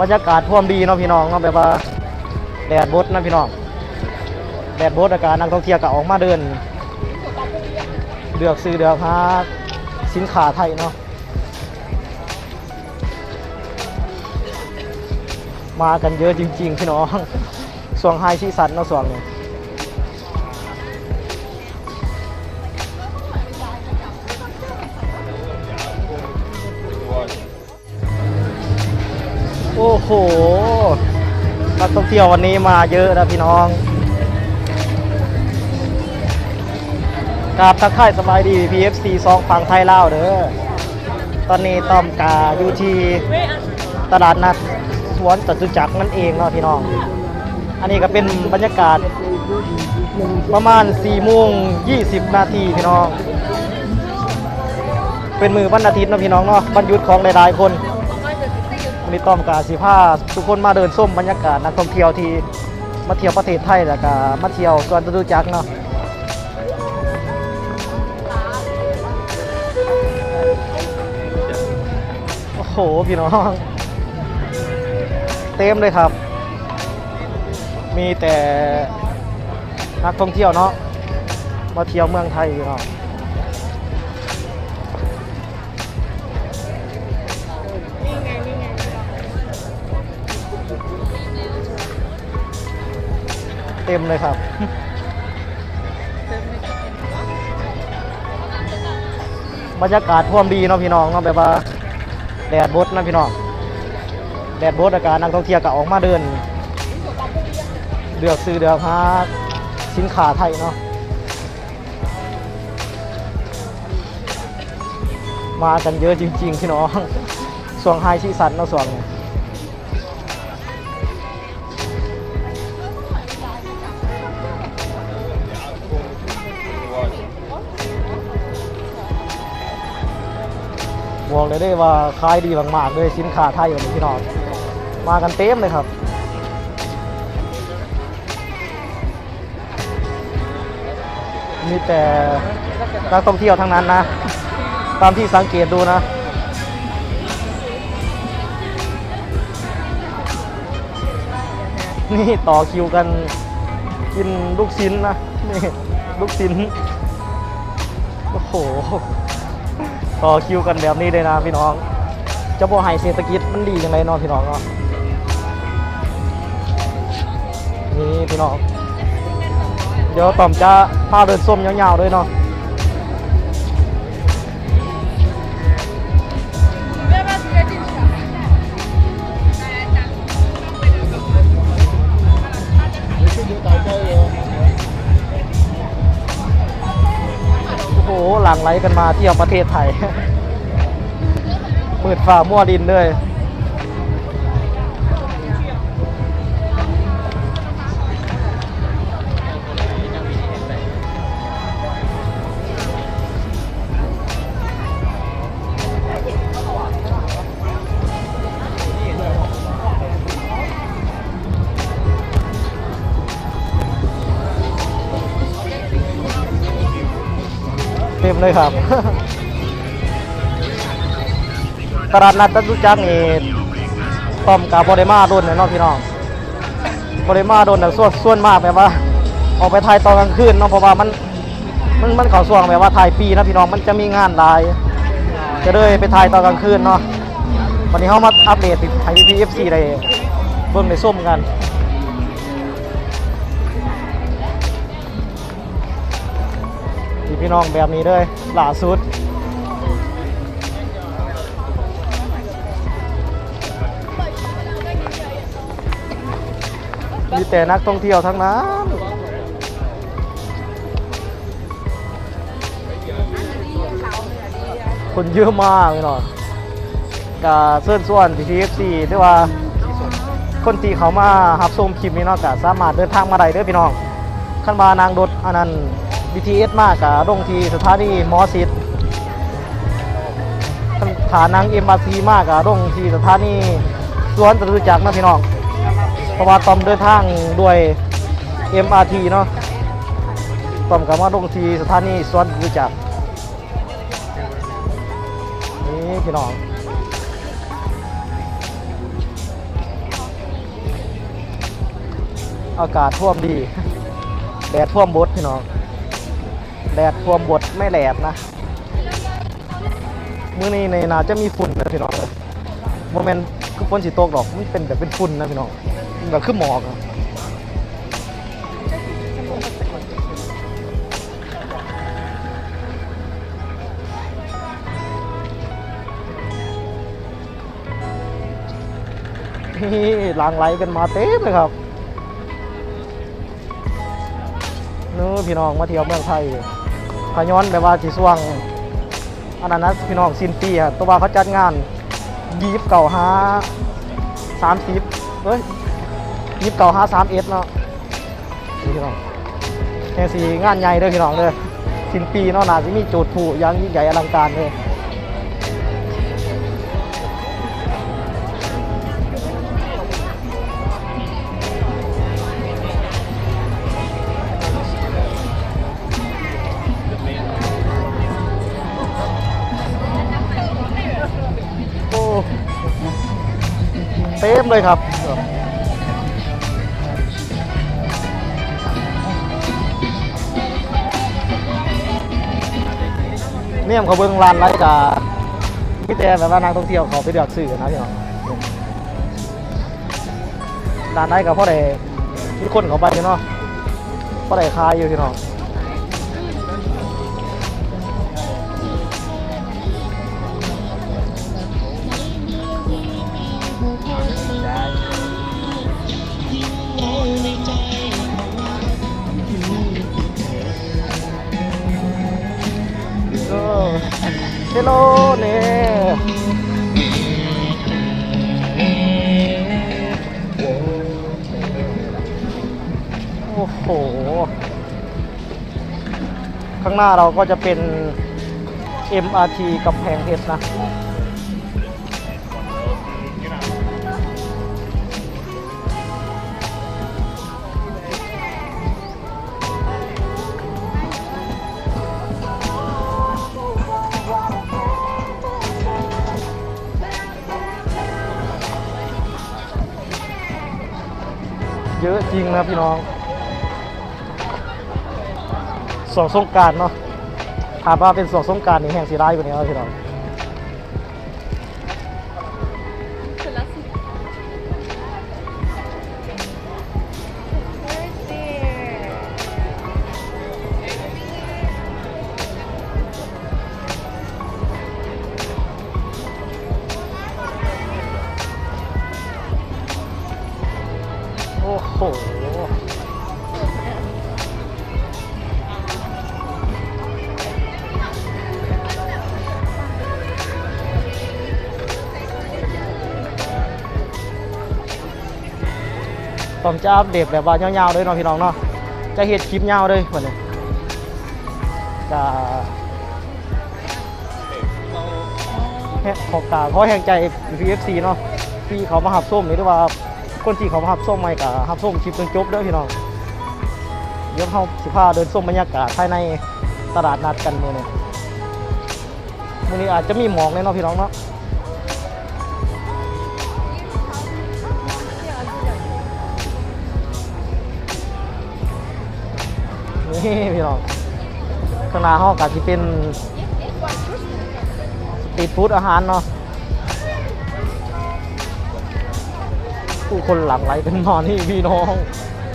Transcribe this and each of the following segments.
บรรยากาศท่วมดีเนาะพี่น้องเนาะแบบว่าแดดบดนะพี่น้องแดดบดอากาศนักท่องเที่ยวก็ออกมาเดินเดือกซื้อเดือกหาสินค้าไทยเนาะมากันเยอะจริง ๆ พี่น้องส่วงไฮซีซันเนาะส่วงนี้ อ้โหนักท่องเที่ยววันนี้มาเยอะนะพี่น้องกราบทักทายสบายดี PFC สองฝั่งไทยลาวเด้อ ตอนนี้ต้อมกาอยู่ที่ตลาดนัดสวนจตุจักรนั่นเองเนาะพี่น้อง อันนี้ก็เป็นบรรยากาศประมาณ4โมง20 นาทีพี่น้อง เป็นมือวันอาทิตย์นะพี่น้องเนาะวันหยุดของหลายๆคน นนี้ต้อมกาสิพาทุกคนมาเดินส้มบรรยากาศนักท่องเที่ยวที่มาเที่ยวประเทศไทยแล้วก็มาเที่ยวสวนจตุจักรเนาะโอ้โหพี่น้อง เต็มเลยครับ มีแต่นักท่องเที่ยวเนาะมาเที่ยวเมืองไทยพี่น้อง เต็มเลยครับบรรยากาศท่วมดีเนาะพี่น้องเนาะแบบว่าแดดบดนะพี่น้องแดดบดอากาศนักท่องเที่ยวก็ออกมาเดินเลือกซื้อเลือกหาสินค้าไทยเนาะมากันเยอะจริงๆพี่น้องส่วงไฮซีซันเนาะส่วง บอกเลยได้ว่าขายดีมากๆเลยสินค้าไทยวันนี้พี่น้องมากันเต็มเลยครับมีแต่นักท่องเที่ยวทั้งนั้นนะ ตามที่สังเกตดูนะ นี่ต่อคิวกันกินลูกชิ้นนะ นี่ ลูกชิ้น โอ้โห ต่อคิวกันแบบนี้เลยนะพี่น้อง จะบอกให้เศรษฐกิจมันดียังไงเนาะพี่น้องเนาะนี่พี่น้อง เดี๋ยวต่อมจะพาเดินส้มยาวๆด้วยเนาะ หลั่งไหลกันมาเที่ยวประเทศไทยมืดฝ่ามั่วดินเลย เต็มเลยครับ ตลาดนัดจตุจักนี่ต้อมกับบริมาโดนเนี่ยเนาะพี่น้องบริมาโดนแต่ส่วนส่วนมากแบบว่า ออกไปถ่ายตอนกลางคืนเนาะเพราะว่ามันมันมันเขาส่วงแบบว่าถ่ายปีนะพี่น้องมันจะมีงานหลาย จะเลยไปถ่ายตอนกลางคืนเนาะวันนี้เขามาอัปเดตให้พีเอฟซีได้เบิ่งในส้มกัน ที่พี่น้องแบบนี้เลยล่าสุดมีแต่นักท่องเที่ยวทั้งนั้นคนเยอะมากเลยเนาะกาเชิญส่วนทีทีเอฟซีด้วยว่า คนที่เขามาหับชมคลิปนี้เนาะก็สามารถเดินทางมาได้เด้อพี่น้องขั้นมานางรถอันนั้น BTS มากกะลงทีสถานีมอสิทธิ์ขั้นฐานนางเอ็มบาซีมากกะลงทีสถานีสวนจตุจักรนะพี่น้องเพราะว่าตอมเดินทางด้วย MRT เนาะตอมกับมาลงทีสถานีสวนจตุจักรนี่พี่น้องอากาศท่วมดีแดดท่วมบดพี่น้อง แดดท่วมบดไม่แหลดนะมื้อนี้ในนาจะมีฝุ่นนะพี่น้องโมเมนต์คือฝนสีตกดอกมันเป็นแบบเป็นฝุ่นนะพี่น้องแบบคือหมอกนี่หลังไหลกันมาเต็มเลยครับนู้พี่น้องมาเที่ยวเมืองไทยพาย้ พย้อนแบบว่าสีสว่างอันนั้นนะพี่น้องซินปีอะตัวว่าเขาจัดงานยีบเก่าหาสามสิบเฮ้ยยีบเก่าหาสามเอสเนาะพี่น้องแค่สีงานใหญ่เด้อพี่น้องเด้อสิ้นปีเนาะน่าจะมีโจทย์ผู้อยังยิ่งใหญ่อลังการเลย ต็มเลยครับ เนี่ยเขาเบิ่งร้านไรกามีแต่แบบว่านักท่องเที่ยวเขาไปเลือกซื้อนะพี่น้องร้านไรกับพ่อใดมีคนเขาไปเนาะพ่อใดขายอยู่พี่น้อง เฮลโลเนี่ยโอ้โห ข้างหน้าเราก็จะเป็น MRT กับแพงเพชรนะ ริงนะพี่น้องสองสงการเนาะถามว่าเป็นสองสงการนี่แห่งสีร้ายกว่านี้ครับพี่น้อง ต้องจะอัปเดตแบบว่ายาวๆเลยเนาะพี่น้องเนาะจะเห็ดคลิปยาวเลยวันนี้จะแฮะขอกราบขอแห่งใจ PFC เนาะที่เขามาหับส้มนี่หรือว่าคนที่เขามาหับส้มไม่กับหับส้มคลิปจนจบเด้อพี่น้องเดี๋ยวเขาสิพาเดินส้มบรรยากาศภายในตลาดนัดกันมือนี้มือนี้อาจจะมีหมอกเลยเนาะพี่น้องเนาะ พี่น้องข้างหน้าห้องกับที่เป็นสตรีทฟู้ดอาหารเนาะผู้คนหลั่งไหลเป็นนอนนี่พี่น้อง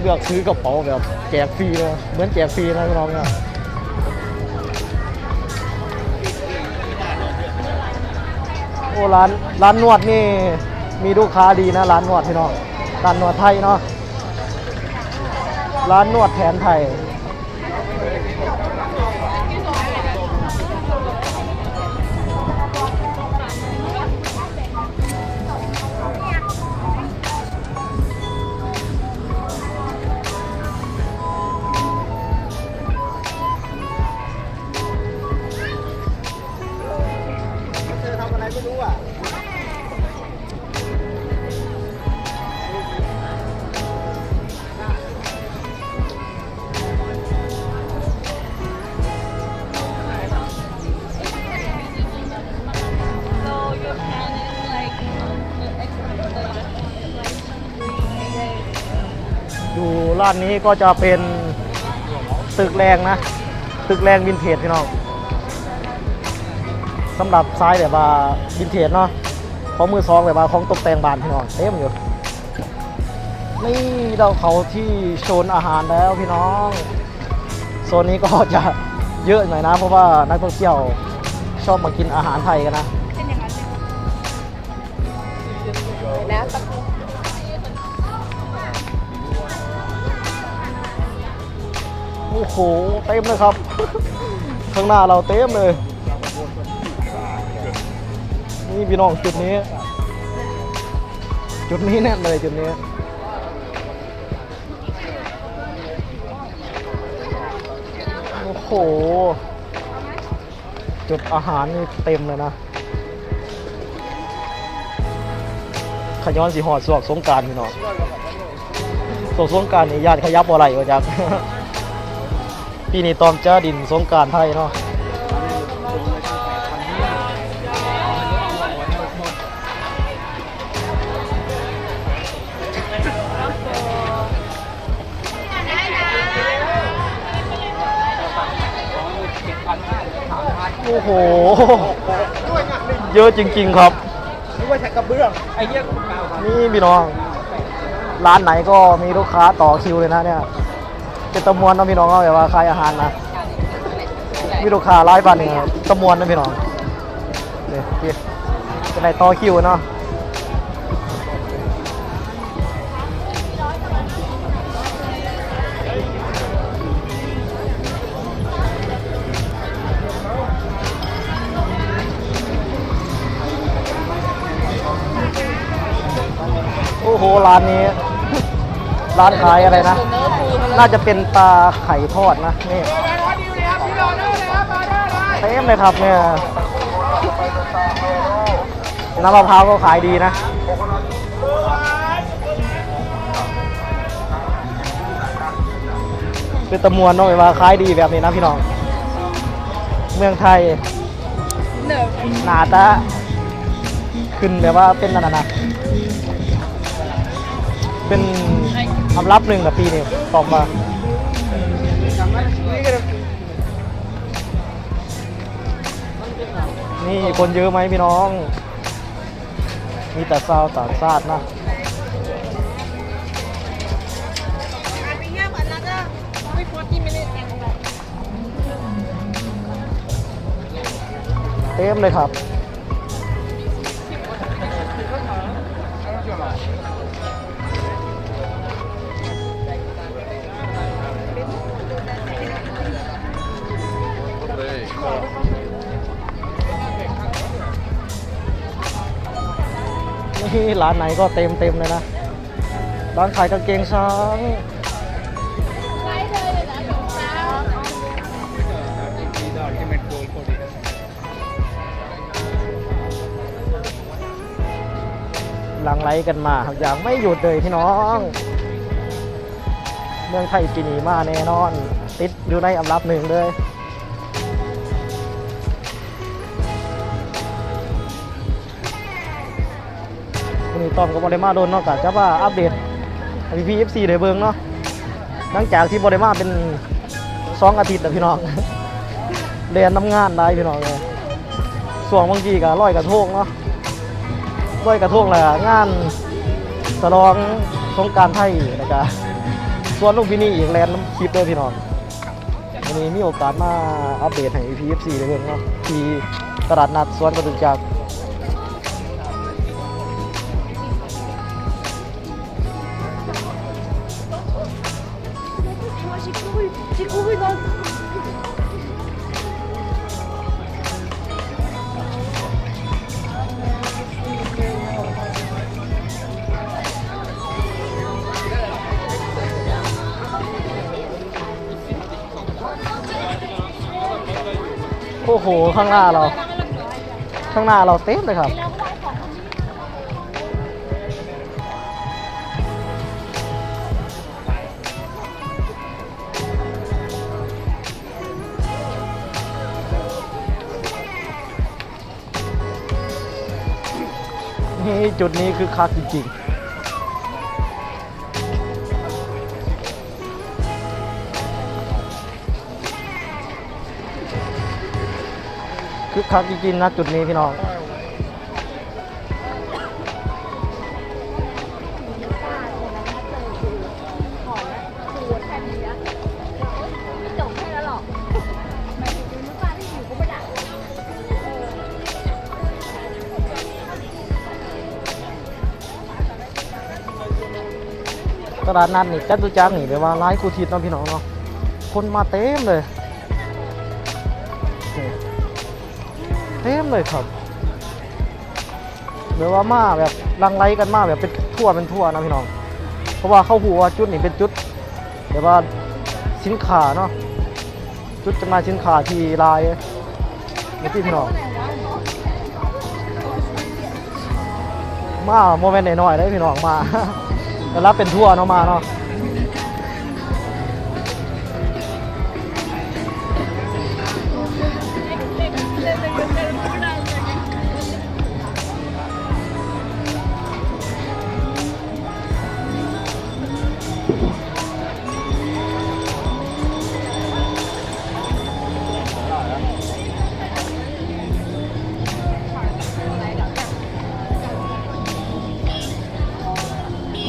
เลือกซื้อกระเป๋าแบบแจกฟรีเลยเหมือนแจกฟรีนะพี่น้องเนี่ยโอ้ร้านร้านนวดนี่มีลูกค้าดีนะร้านนวดพี่น้องร้านนวดไทยเนาะร้านนวดแผนไทยานนี้ก็จะเป็นตึกแรงนะ ตึกแรงวินเทจพี่น้องสำหรับซ้ายแบบว่าวินเทจเนาะของมือสองแบบว่าของตกแต่งบ้านพี่น้องเต็มอยู่นี่เราเขาที่โซนอาหารแล้วพี่น้องโซนนี้ก็จะเยอะหน่อยนะ เพราะว่านักท่องเที่ยวชอบมากินอาหารไทยกันนะ อ้โห เต็มเลยครับ ข้างหน้าเราเต็มเลย นี่พี่น้องจุดนี้ จุดนี้แน่นเลยจุดนี้โอ้โห จุดอาหารนี่เต็มเลยนะ ขย้อนสีหอดสวกสงการพี่น้องสวกสงการนี่ญาติขยับอะไรวะจัก ปีนี้ตอมจ้าดินสงกรารไทยเนาะโอ้โห เยอะจริง ๆ ครับนึกว่าแท็กกระเบื้องไอ้เหี้ยกูกาวครับนี่พี่น้อง ร้านไหนก็มีลูกค้าต่อคิวเลยนะเนี่ย เป็นตะมวนเนาะพี่น้องเอาแบบว่าขายอาหารนะมีลูกค้าร้ายบ้านเนี่ตะมวนนะพี่น้องเนี่ยพี่เป็นไรต่อคิวเนาะโอ้โหร้านนี้ ร้านขายอะไรนะ น่าจะเป็นปลาไข่ทอดนะนี่เต็มเลยครับเนี่ยน้ำมะพร้าวก็ขายดีนะเป็นตะมวนเนาะว่าขายดีแบบนี้นะพี่น้อง เมืองไทยหนาตาขึ้นแบบว่าเป็นนั่นนะเป็น คำรับหนึ่งกับปีนี้ตอบมานี่คนเยอะไหมพี่น้อง มีแต่ซาวต่างชาตินะเต็มเลยครับ นี่ร้านไหนก็เต็มเต็มเลยนะ ร้านขายกางเกงช้างหลังไหลกันมาอย่างไม่หยุดเลยพี่น้อง เมืองไทยปีนี้มาแน่นอน ติดอยู่ในอันดับหนึ่งเลย นนี้ตอมกับบอลมาโดนเนอกจากจะว่าอัปเดตพีพีเอฟซีเลยเบิงเนาะหลังจากที่บอลมาเป็นสองอาทิตย์แล้วพี่น้องเรียนน้ำงานได้พี่น้องเลยส่วงบางทีก็ร้อยกระทงเนาะร้อยกระทงแหละงานฉลองสงกรารไทยแล้วก็ส่วนลูกพี่นี่อีกแลนน้ำคลิปด้วยพี่น้องวันนี้มีโอกาสมาอัปเดตให้ PFC ได้เบิ่งเนาะที่ตลาดนัดสวนกระตุกจัก ข้างหน้าเรา ข้างหน้าเราเต็มเลยครับ นี่จุดนี้คือคักจริงๆ คักจริงๆนะจุดนี้พี่น้องไม่จบแค่นั้นหรอกหมายถึงดูนึกว่าที่อยู่ก็ไม่ได้ตลาดนัดนี่จัตุจักรนี่เรียว่าร้ายคูทิศเนาะพี่น้องเนาะคนมาเต็มเลย เต็มเลยครับเรียกว่ามาแบบรังไลกันมาแบบเป็นทั่วเป็นทั่วนะพี่น้อง เพราะว่าเข้าหัวจุดนี่เป็นจุดเรียกว่าสินค้าเนาะจุดจำหน่ายสินค้าที่ลายนี่พี่น้องมาโมเมนต์หน่อยๆได้พี่น้องมาแต่รับเป็นทั่วเนาะมาเนาะ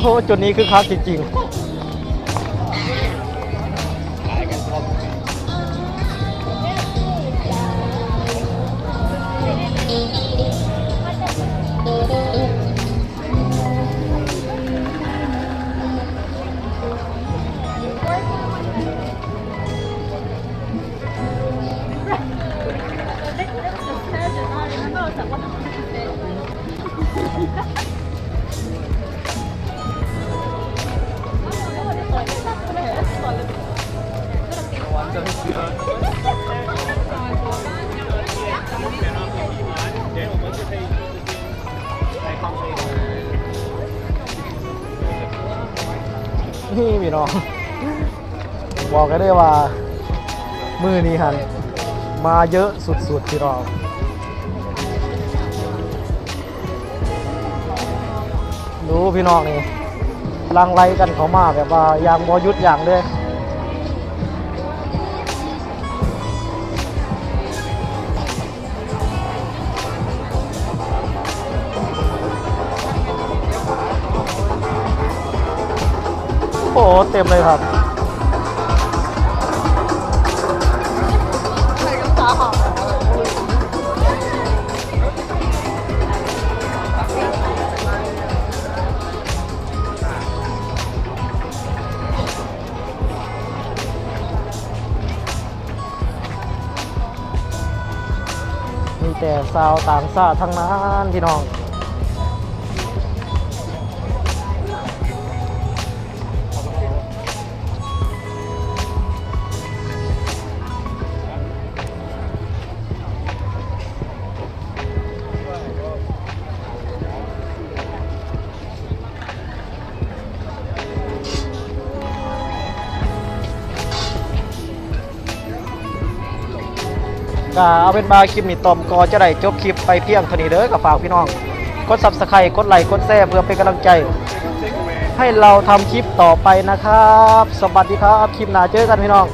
โอ้โหจุดนี้คือคักจริงๆ พี่น้องบอกกันได้ว่ามือนี้ฮันมาเยอะสุดๆพี่น้องดูพี่น้องนี่ลังไลกันเขามาแบบว่าอย่างบอยุดอย่างเลย โอ้โหเต็มเลยครับมีแต่สาวต่างชาติทั้งนั้นพี่น้อง ก็เอาเป็นบาคลิปนี้ตอมก็จะได้จบคลิปไปเพียงเท่านี้เด้อกับฝากพี่น้อง กดซับสไครต์กดไลค์กดแชร์เพื่อเป็นกำลังใจ ให้เราทำคลิปต่อไปนะครับ สวัสดีครับคลิปหน้าเจอกันพี่น้อง